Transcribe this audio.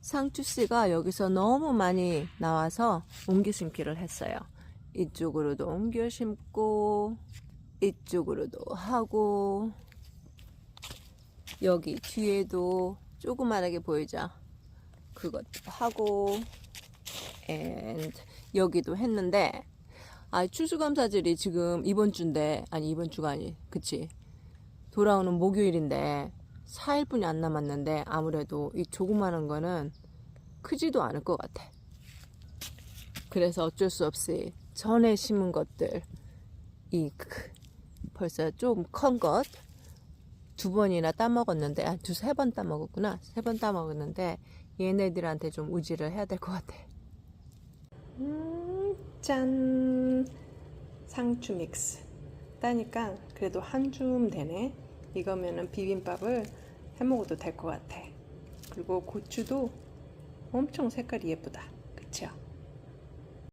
상추씨가 여기서 너무 많이 나와서 옮겨 심기를 했어요. 이쪽으로도 옮겨 심고, 이쪽으로도 하고, 여기 뒤에도 조그만하게 보이죠? 그것도 하고, and 여기도 했는데, 아, 추수감사절이 지금 이번 주인데, 아니, 이번 주가 아니, 그치. 돌아오는 목요일인데, 4일뿐이 안 남았는데, 아무래도 이 조그마한 거는 크지도 않을 것 같아. 그래서 어쩔 수 없이 전에 심은 것들, 이, 크- 벌써 좀 큰 것, 두 번이나 따먹었는데, 아, 두, 세 번 따먹었구나. 세 번 따먹었는데, 얘네들한테 좀 의지를 해야 될 것 같아. 음, 짠! 상추 믹스. 따니까 그래도 한 줌 되네. 이거면은 비빔밥을 해 먹어도 될 것 같아. 그리고 고추도 엄청 색깔이 예쁘다. 그쵸?